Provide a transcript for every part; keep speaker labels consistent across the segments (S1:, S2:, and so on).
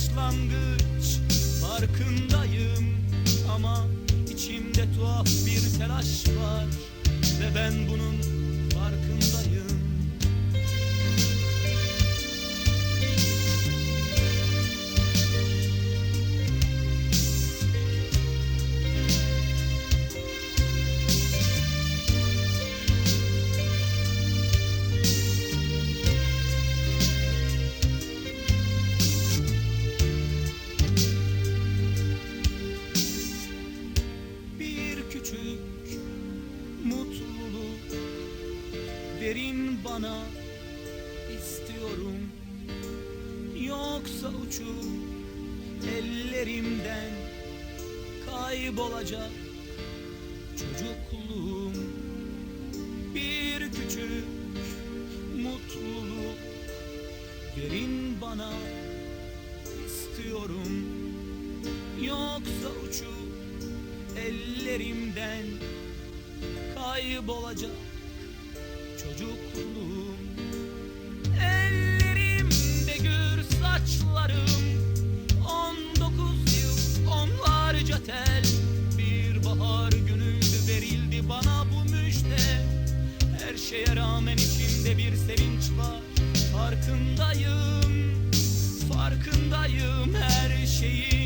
S1: başlangıç. Farkındayım ama içimde tuhaf bir telaş var. Ve ben bunun farkındayım Uçup ellerimden kaybolacak çocukluğum. Bir küçük mutluluk verin bana istiyorum. Yoksa uçup ellerimden kaybolacak çocukluğum şeye rağmen içimde bir sevinç var. Farkındayım, farkındayım her şeyin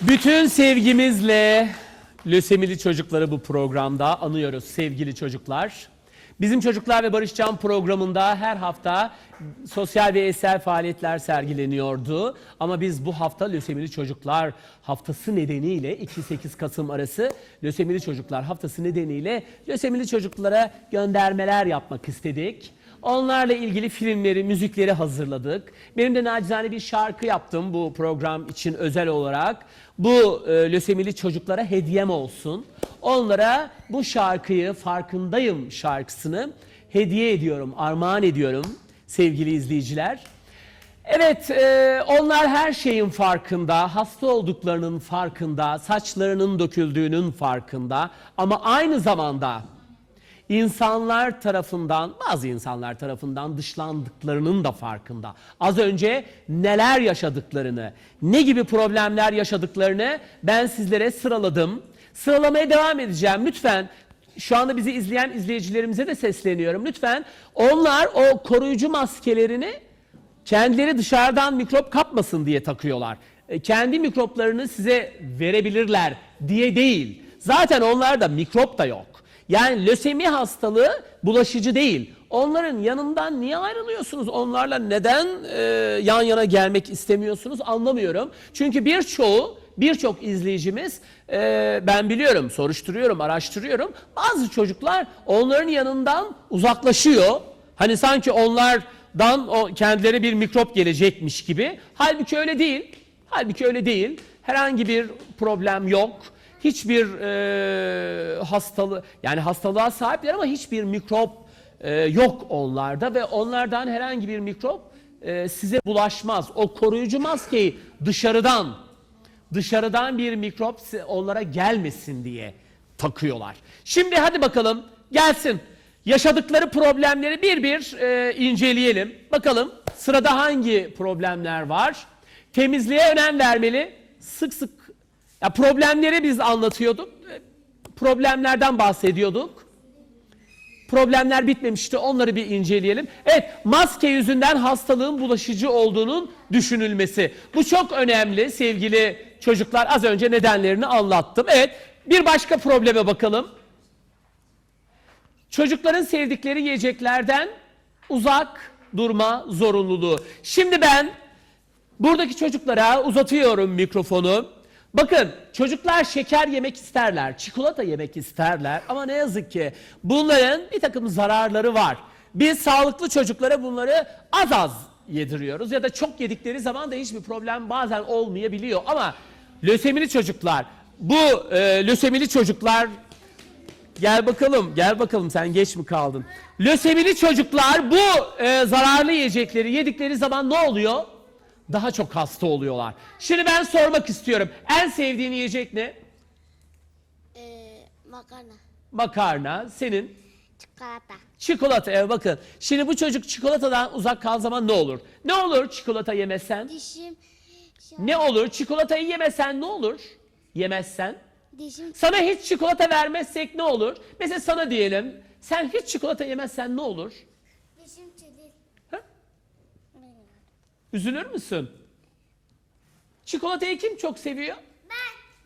S2: Bütün sevgimizle lösemili çocukları bu programda anıyoruz sevgili çocuklar. Bizim Çocuklar ve Barışcan programında her hafta sosyal ve eser faaliyetler sergileniyordu. Ama biz bu hafta lösemili çocuklar haftası nedeniyle 2-8 Kasım arası lösemili çocuklar haftası nedeniyle lösemili çocuklara göndermeler yapmak istedik. Onlarla ilgili filmleri, müzikleri hazırladık. Benim de nacizane bir şarkı yaptım bu program için özel olarak. Bu e, lösemili çocuklara hediyem olsun. Onlara bu şarkıyı, Farkındayım şarkısını hediye ediyorum, armağan ediyorum sevgili izleyiciler. Evet, e, onlar her şeyin farkında, hasta olduklarının farkında, saçlarının döküldüğünün farkında ama aynı zamanda insanlar tarafından, bazı insanlar tarafından dışlandıklarının da farkında. Az önce neler yaşadıklarını, ne gibi problemler yaşadıklarını ben sizlere sıraladım. Sıralamaya devam edeceğim. Lütfen şu anda bizi izleyen izleyicilerimize de sesleniyorum. Lütfen onlar o koruyucu maskelerini kendileri dışarıdan mikrop kapmasın diye takıyorlar. E, Kendi mikroplarını size verebilirler diye değil. Zaten onlarda mikrop da yok. Yani lösemi hastalığı bulaşıcı değil. Onların yanından niye ayrılıyorsunuz? Onlarla neden e, yan yana gelmek istemiyorsunuz anlamıyorum. Çünkü birçoğu, birçok izleyicimiz e, ben biliyorum, soruşturuyorum, araştırıyorum. Bazı çocuklar onların yanından uzaklaşıyor. Hani sanki onlardan o kendilerine bir mikrop gelecekmiş gibi. Halbuki öyle değil. Halbuki öyle değil. Herhangi bir problem yok. Hiçbir e, hastalığı yani hastalığa sahipler ama hiçbir mikrop e, yok onlarda ve onlardan herhangi bir mikrop e, size bulaşmaz. O koruyucu maskeyi dışarıdan dışarıdan bir mikrop onlara gelmesin diye takıyorlar. Şimdi hadi bakalım gelsin. Yaşadıkları problemleri bir bir e, inceleyelim. Bakalım sırada hangi problemler var? Temizliğe önem vermeli. Sık sık Ya problemleri biz anlatıyorduk. Problemlerden bahsediyorduk. Problemler bitmemişti. Onları bir inceleyelim. Evet, maske yüzünden hastalığın bulaşıcı olduğunun düşünülmesi. Bu çok önemli sevgili çocuklar. Az önce nedenlerini anlattım. Evet, bir başka probleme bakalım. Çocukların sevdikleri yiyeceklerden uzak durma zorunluluğu. Şimdi ben buradaki çocuklara uzatıyorum mikrofonu. Bakın çocuklar şeker yemek isterler, çikolata yemek isterler ama ne yazık ki bunların bir takım zararları var. Biz sağlıklı çocuklara bunları az az yediriyoruz ya da çok yedikleri zaman da hiçbir problem bazen olmayabiliyor ama lösemili çocuklar bu e, lösemili çocuklar Gel bakalım, gel bakalım sen geç mi kaldın? Lösemili çocuklar bu e, zararlı yiyecekleri yedikleri zaman ne oluyor? Daha çok hasta oluyorlar. Şimdi ben sormak istiyorum. En sevdiğin yiyecek ne?
S3: Ee, makarna,
S2: Makarna. Senin?
S3: çikolata,
S2: Çikolata. Evet bakın. Şimdi bu çocuk çikolatadan uzak kal zaman ne olur? Ne olur çikolata yemezsen?
S3: dişim,
S2: Ne olur? Çikolatayı yemesen ne olur? Yemezsen?
S3: dişim,
S2: Sana hiç çikolata vermezsek ne olur? Mesela sana diyelim. Sen hiç çikolata yemezsen ne olur?
S3: dişim çelik.
S2: Ha? Üzülür müsün? Çikolatayı kim çok seviyor?
S3: Ben,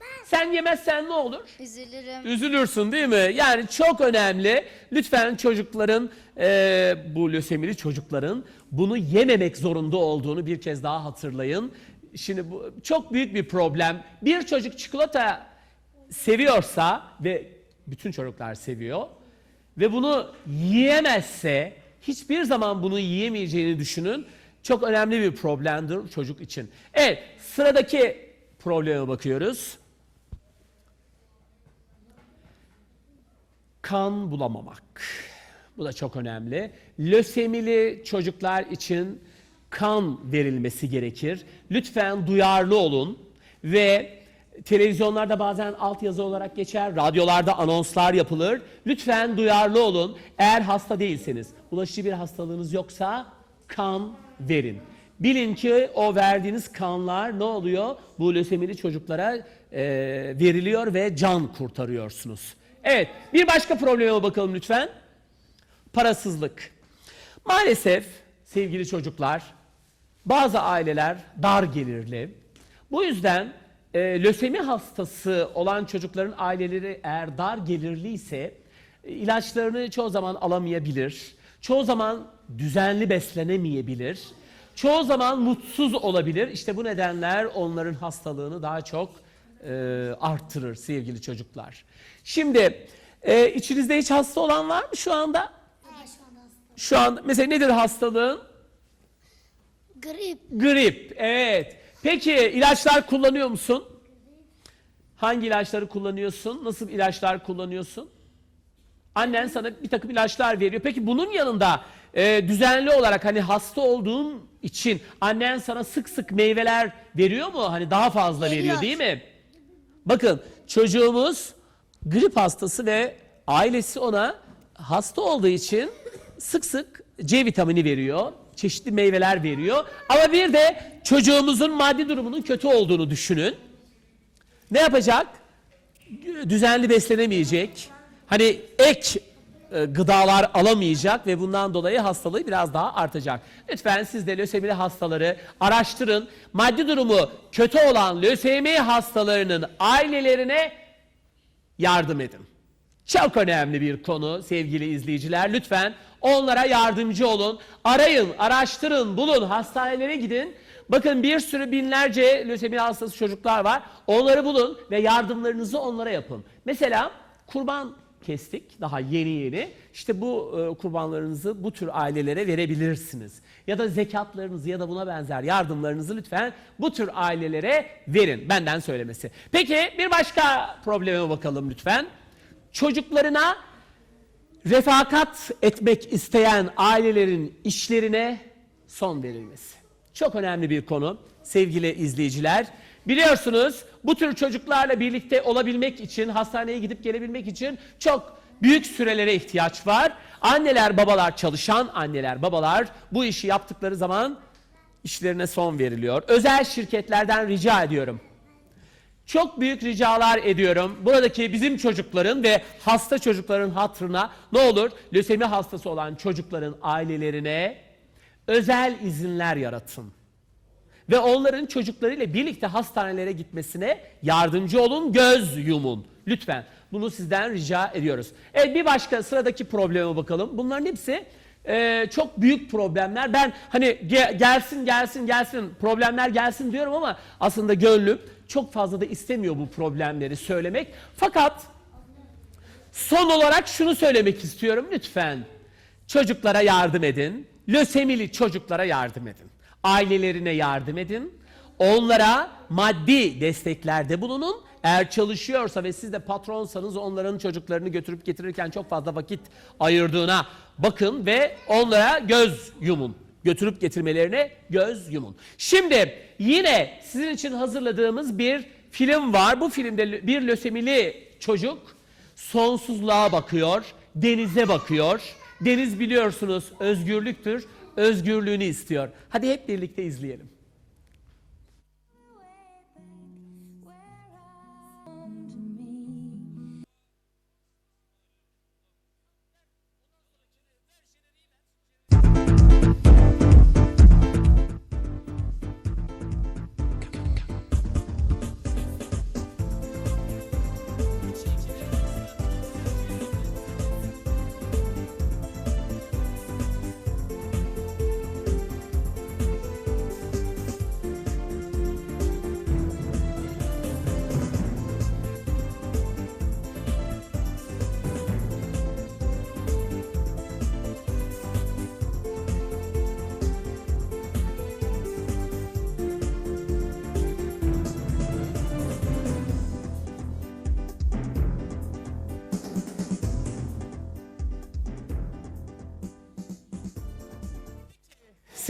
S3: ben.
S2: Sen yemezsen ne olur?
S3: Üzülürüm.
S2: Üzülürsün değil mi? Yani çok önemli. Lütfen çocukların, eee, bu lösemili çocukların bunu yememek zorunda olduğunu bir kez daha hatırlayın. Şimdi bu çok büyük bir problem. Bir çocuk çikolata seviyorsa ve bütün çocuklar seviyor ve bunu yiyemezse hiçbir zaman bunu yiyemeyeceğini düşünün. Çok önemli bir problemdir çocuk için. Evet, sıradaki probleme bakıyoruz. kan bulamamak. Bu da çok önemli. Lösemili çocuklar için kan verilmesi gerekir. Lütfen duyarlı olun ve televizyonlarda bazen altyazı olarak geçer, radyolarda anonslar yapılır. Lütfen duyarlı olun. Eğer hasta değilseniz, bulaşıcı bir hastalığınız yoksa kan verin. Bilin ki o verdiğiniz kanlar ne oluyor? Bu lösemili çocuklara e, veriliyor ve can kurtarıyorsunuz. Evet, bir başka probleme bakalım lütfen. Parasızlık. Maalesef sevgili çocuklar, bazı aileler dar gelirli. Bu yüzden e, lösemi hastası olan çocukların aileleri eğer dar gelirliyse e, ilaçlarını çoğu zaman alamayabilir. Çoğu zaman düzenli beslenemeyebilir. Çoğu zaman mutsuz olabilir. İşte bu nedenler onların hastalığını daha çok e, arttırır sevgili çocuklar. Şimdi e, içinizde hiç hasta olan var mı şu anda?
S3: Şu anda
S2: mesela nedir hastalığın?
S3: Grip,
S2: Grip. Evet. Peki ilaçlar kullanıyor musun? Hangi ilaçları kullanıyorsun? Nasıl ilaçlar kullanıyorsun? Annen sana bir takım ilaçlar veriyor. Peki bunun yanında e, düzenli olarak hani hasta olduğun için annen sana sık sık meyveler veriyor mu? Hani daha fazla veriyor
S3: Veriyor.
S2: değil mi? Bakın çocuğumuz grip hastası ve ailesi ona hasta olduğu için sık sık C vitamini veriyor. Çeşitli meyveler veriyor. Ama bir de çocuğumuzun maddi durumunun kötü olduğunu düşünün. Ne yapacak? Düzenli beslenemeyecek. Hani ek gıdalar alamayacak ve bundan dolayı hastalığı biraz daha artacak. Lütfen siz de lösemili hastaları araştırın. Maddi durumu kötü olan lösemi hastalarının ailelerine yardım edin. Çok önemli bir konu sevgili izleyiciler. Lütfen onlara yardımcı olun. Arayın, araştırın, bulun, hastanelere gidin. Bakın bir sürü binlerce lösemi hastası çocuklar var. Onları bulun ve yardımlarınızı onlara yapın. Mesela kurban kestik daha yeni yeni. İşte bu e, kurbanlarınızı bu tür ailelere verebilirsiniz. Ya da zekatlarınızı ya da buna benzer yardımlarınızı lütfen bu tür ailelere verin. Benden söylemesi. Peki bir başka probleme bakalım lütfen. Çocuklarına refakat etmek isteyen ailelerin işlerine son verilmesi. Çok önemli bir konu sevgili izleyiciler. Biliyorsunuz bu tür çocuklarla birlikte olabilmek için, hastaneye gidip gelebilmek için çok büyük sürelere ihtiyaç var. Anneler, babalar, çalışan anneler, babalar bu işi yaptıkları zaman işlerine son veriliyor. Özel şirketlerden rica ediyorum. Çok büyük ricalar ediyorum. Buradaki bizim çocukların ve hasta çocukların hatırına ne olur lösemi hastası olan çocukların ailelerine özel izinler yaratın. Ve onların çocuklarıyla birlikte hastanelere gitmesine yardımcı olun, göz yumun. Lütfen bunu sizden rica ediyoruz. Evet bir başka sıradaki probleme bakalım. Bunların hepsi e, çok büyük problemler. Ben hani ge- gelsin gelsin gelsin problemler gelsin diyorum ama aslında gönlüm çok fazla da istemiyor bu problemleri söylemek. Fakat Son olarak şunu söylemek istiyorum lütfen. Çocuklara yardım edin. Lösemili çocuklara yardım edin. Ailelerine yardım edin. Onlara maddi desteklerde bulunun. Eğer çalışıyorsa ve siz de patronsanız onların çocuklarını götürüp getirirken çok fazla vakit ayırdığına bakın ve onlara göz yumun. Götürüp getirmelerine göz yumun. Şimdi yine sizin için hazırladığımız bir film var. Bu filmde bir lösemili çocuk sonsuzluğa bakıyor, denize bakıyor. Deniz biliyorsunuz özgürlüktür, özgürlüğünü istiyor. Hadi hep birlikte izleyelim.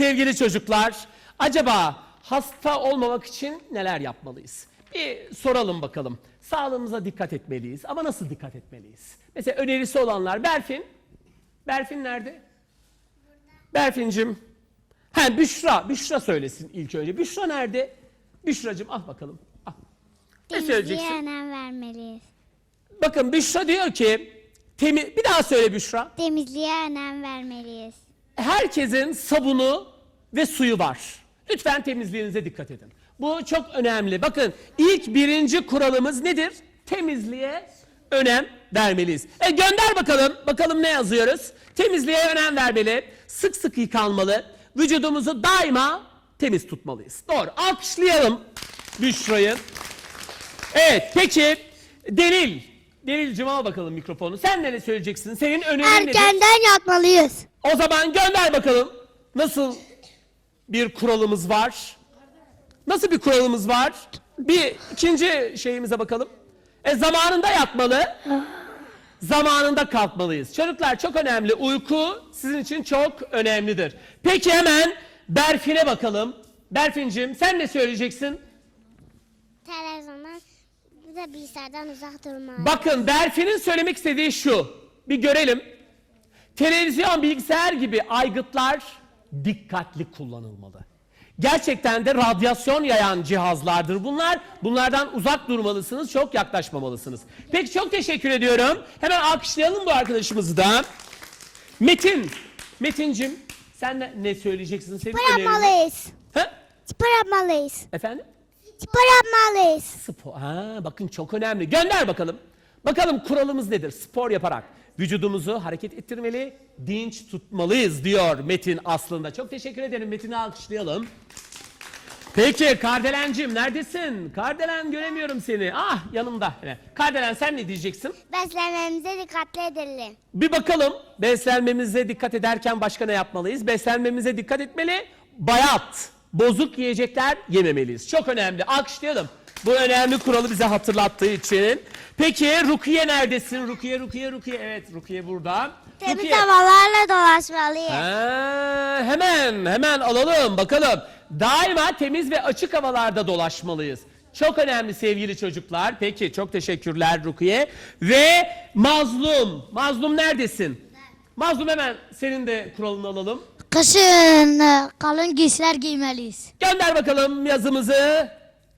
S2: Sevgili çocuklar, acaba hasta olmamak için neler yapmalıyız? Bir soralım bakalım. Sağlığımıza dikkat etmeliyiz ama nasıl dikkat etmeliyiz? Mesela önerisi olanlar Berfin. Berfin nerede? Berfincim. Ha Büşra. Büşra söylesin ilk önce. Büşra nerede? Büşracığım al bakalım. Al. Ne söyleyeceksin?
S3: Temizliğe önem vermeliyiz.
S2: Bakın Büşra diyor ki temi bir daha söyle Büşra.
S3: Temizliğe önem vermeliyiz.
S2: herkesin sabunu ve suyu var. Lütfen temizliğinize dikkat edin. Bu çok önemli. Bakın ilk birinci kuralımız nedir? Temizliğe önem vermeliyiz. E gönder bakalım. Bakalım ne yazıyoruz? Temizliğe önem vermeli. Sık sık yıkanmalı. Vücudumuzu daima temiz tutmalıyız. Doğru. Alkışlayalım Büşra'yı. Evet peki Delil. Delil'cim al bakalım mikrofonu. Sen ne söyleyeceksin? Senin önerin nedir?
S3: Erkenden yatmalıyız.
S2: O zaman gönder bakalım. Nasıl bir kuralımız var? Nasıl bir kuralımız var? Bir ikinci şeyimize bakalım. E zamanında yatmalı. Zamanında kalkmalıyız. Çocuklar çok önemli. Uyku sizin için çok önemlidir. Peki hemen Berfin'e bakalım. Berfin'cim sen ne söyleyeceksin?
S3: Televizyondan bir de bilgisayardan uzak durmalıyız.
S2: Bakın Berfin'in söylemek istediği şu. Bir görelim. Televizyon, bilgisayar gibi aygıtlar dikkatli kullanılmalı. Gerçekten de radyasyon yayan cihazlardır bunlar. Bunlardan uzak durmalısınız, çok yaklaşmamalısınız. Peki çok teşekkür ediyorum. Hemen alkışlayalım bu arkadaşımızı da. Metin, Metin'cim sen ne, ne söyleyeceksin? Senin
S3: Spor
S2: önerin
S3: yapmalıyız.
S2: Ha?
S3: Spor yapmalıyız.
S2: Efendim?
S3: Spor yapmalıyız.
S2: Spor. Ha, bakın çok önemli. Gönder bakalım. Bakalım kuralımız nedir? Spor yaparak vücudumuzu hareket ettirmeli, dinç tutmalıyız diyor Metin aslında. Çok teşekkür ederim. Metin'i alkışlayalım. Peki Kardelencim neredesin? Kardelen göremiyorum seni. Ah yanımda. Kardelen sen ne diyeceksin?
S3: Beslenmemize dikkatli edelim.
S2: Bir bakalım beslenmemize dikkat ederken başka ne yapmalıyız? Beslenmemize dikkat etmeli. Bayat, bozuk yiyecekler yememeliyiz. Çok önemli. Alkışlayalım. Bu önemli kuralı bize hatırlattığı için. Peki Rukiye neredesin? Rukiye, Rukiye, Rukiye. Evet Rukiye burada.
S3: Temiz
S2: Rukiye.
S3: havalarla dolaşmalıyız.
S2: Ha, hemen hemen alalım bakalım. Daima temiz ve açık havalarda dolaşmalıyız. Çok önemli sevgili çocuklar. Peki çok teşekkürler Rukiye. Ve Mazlum. Mazlum neredesin? Mazlum hemen senin de kuralını alalım.
S3: Kışın e, kalın giysiler giymeliyiz.
S2: Gönder bakalım yazımızı.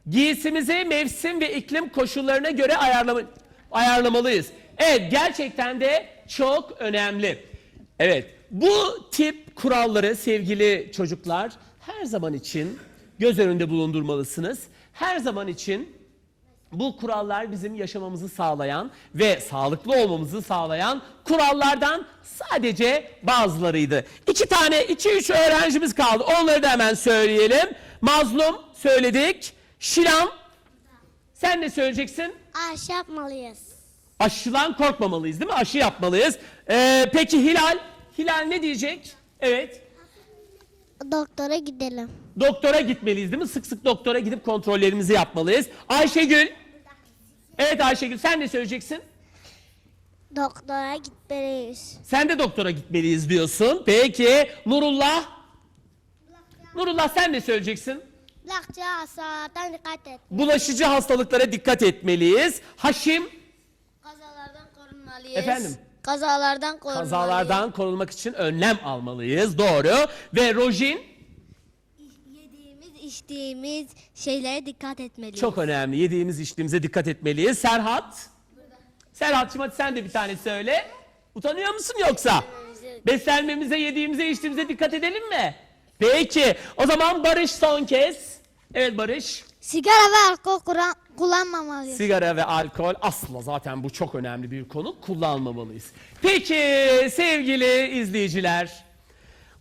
S2: Giysimizi mevsim ve iklim koşullarına göre ayarlama, ayarlamalıyız. Evet gerçekten de çok önemli. Evet bu tip kuralları sevgili çocuklar her zaman için göz önünde bulundurmalısınız. Her zaman için bu kurallar bizim yaşamamızı sağlayan ve sağlıklı olmamızı sağlayan kurallardan sadece bazılarıydı. İki tane, iki üç öğrencimiz kaldı. Onları da hemen söyleyelim. Mazlum söyledik. Şilan sen ne söyleyeceksin?
S3: Aşı yapmalıyız.
S2: Aşıdan korkmamalıyız değil mi? Aşı yapmalıyız. Ee, peki Hilal? Hilal ne diyecek? Evet.
S3: Doktora gidelim.
S2: Doktora gitmeliyiz değil mi? Sık sık doktora gidip kontrollerimizi yapmalıyız. Ayşegül. Evet Ayşegül sen ne söyleyeceksin?
S3: Doktora gitmeliyiz.
S2: Sen de doktora gitmeliyiz diyorsun. Peki Nurullah? Nurullah sen ne söyleyeceksin?
S3: Lakça hastalardan dikkat et.
S2: Bulaşıcı hastalıklara dikkat etmeliyiz. Haşim
S3: Kazalardan korunmalıyız.
S2: Efendim?
S3: Kazalardan korunmalıyız.
S2: kazalardan korunmak için önlem almalıyız. Doğru. Ve Rojin
S3: Yediğimiz, içtiğimiz şeylere dikkat etmeliyiz.
S2: çok önemli. Yediğimiz içtiğimize dikkat etmeliyiz. Serhat? Serhat'cığım hadi sen de bir tane söyle. Utanıyor musun yoksa? Beslenmemize, yediğimize, içtiğimize dikkat edelim mi? Peki. O zaman Barış son kez. Evet Barış.
S3: Sigara ve alkol kuran- kullanmamalıyız.
S2: Sigara ve alkol asla zaten bu çok önemli bir konu. Kullanmamalıyız. Peki sevgili izleyiciler.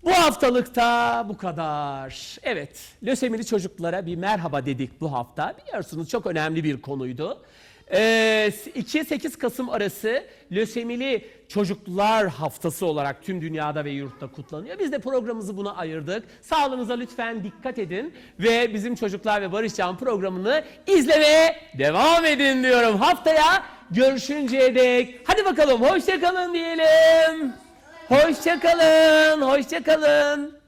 S2: Bu haftalıkta bu kadar. Evet, lösemili çocuklara bir merhaba dedik bu hafta. Biliyorsunuz çok önemli bir konuydu. Ee, 2-8 Kasım arası lösemili çocuklar haftası olarak tüm dünyada ve yurtta kutlanıyor. Biz de programımızı buna ayırdık. Sağlığınıza lütfen dikkat edin ve bizim Çocuklar ve Barışcan programını izlemeye devam edin diyorum. Haftaya görüşünceye dek. Hadi bakalım hoşçakalın diyelim. Hoşçakalın, hoşçakalın.